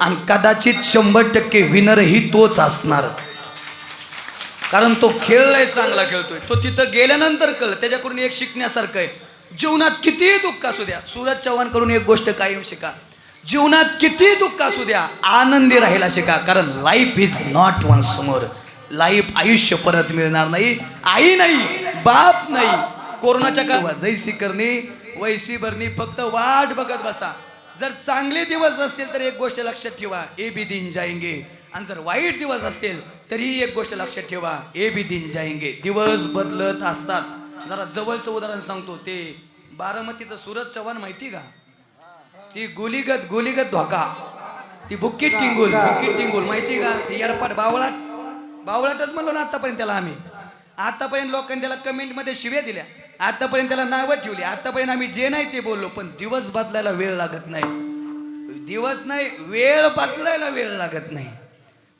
आणि कदाचित शंभर टक्के विनरही तोच असणार. कारण तो खेळलाय चांगला खेळतोय. तो तिथं गेल्यानंतर कळलं त्याच्याकडून एक शिकण्यासारखं आहे. जीवनात कितीही दुःख असू द्या सूरज चव्हाणकडून एक गोष्ट कायम शिका. जीवनात किती दुःख असू द्या आनंदी राहायला शिका. कारण लाईफ इज नॉट वन समोर. लाईफ आयुष्य परत मिळणार नाही आई नाही बाप नाही. कोरोनाच्या काळात जैसी करणी वैसी भरणी फक्त वाट बघत बसा. जर चांगले दिवस असतील तर एक गोष्ट लक्षात ठेवा ए बी दिन जाएंगे आणि जर वाईट दिवस असतील तरीही एक गोष्ट लक्षात ठेवा ए बी दिन जाएंगे दिवस बदलत असतात. जरा जवळचं उदाहरण सांगतो ते बारामतीचं सूरज चव्हाण माहिती का? ती गोलीगत गोलीगत धोका. ती बुक्की टिंगुल बुक्की टिंगुल माहिती का? ती एरपाट बावळाट. बावळाटच म्हणलो ना आतापर्यंत त्याला आम्ही. आतापर्यंत लोकांनी त्याला कमेंटमध्ये शिव्या दिल्या. आतापर्यंत त्याला नावं ठेवली. आतापर्यंत आम्ही जे नाही ते बोललो पण दिवस बदलायला वेळ लागत नाही. दिवस नाही वेळ बदलायला वेळ लागत नाही.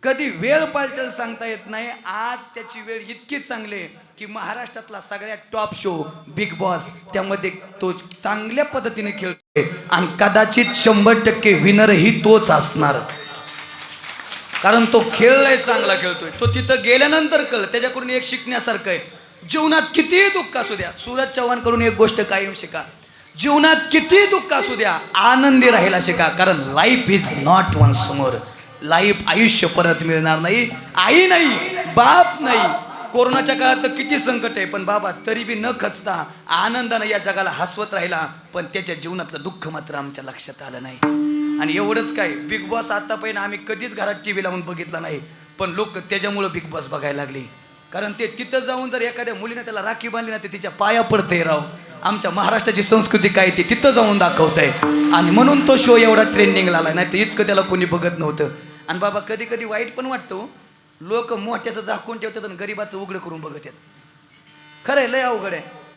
कधी वेळ पालटेल सांगता येत नाही. आज त्याची वेळ इतकी चांगली आहे की महाराष्ट्रातला सगळ्यात टॉप शो बिग बॉस त्यामध्ये तो चांगल्या पद्धतीने खेळतोय. आणि कदाचित शंभर टक्के विनरही तोच असणार. कारण तो खेळलाय चांगला खेळतोय. तो तिथं गेल्यानंतर कळ त्याच्याकडून एक शिकण्यासारखं आहे. जीवनात कितीही दुःख असू द्या सूरज चव्हाणकडून एक गोष्ट कायम शिका. जीवनात किती दुःख असू द्या आनंदी राहायला शिका. कारण लाईफ इज नॉट वन समोर. लाईफ आयुष्य परत मिळणार नाही आई नाही बाप नाही. कोरोनाच्या काळात तर किती संकट आहे पण बाबा तरी बी न खचता आनंदानं या जगाला हसवत राहिला पण त्याच्या जीवनातलं दुःख मात्र आमच्या लक्षात आलं नाही. आणि एवढंच काय बिग बॉस आतापर्यंत आम्ही कधीच घरात टी व्ही लावून बघितला नाही. पण लोक त्याच्यामुळं बिग बॉस बघायला लागले. कारण ते तिथं जाऊन जर एखाद्या मुलीने त्याला राखी बांधली ना ते तिच्या पाया पडते राव. आमच्या महाराष्ट्राची संस्कृती काय ती तिथं जाऊन दाखवत आहे आणि म्हणून तो शो एवढा ट्रेंडिंगला आला नाही तर इतकं त्याला कोणी बघत नव्हतं. आणि बाबा कधी कधी वाईट पण वाटतो. लोक मोठ्याचं झाकून ठेवतात आणि गरिबाचं उघडं करून बघत आहेत. खरं आहे लय अवघड आहे.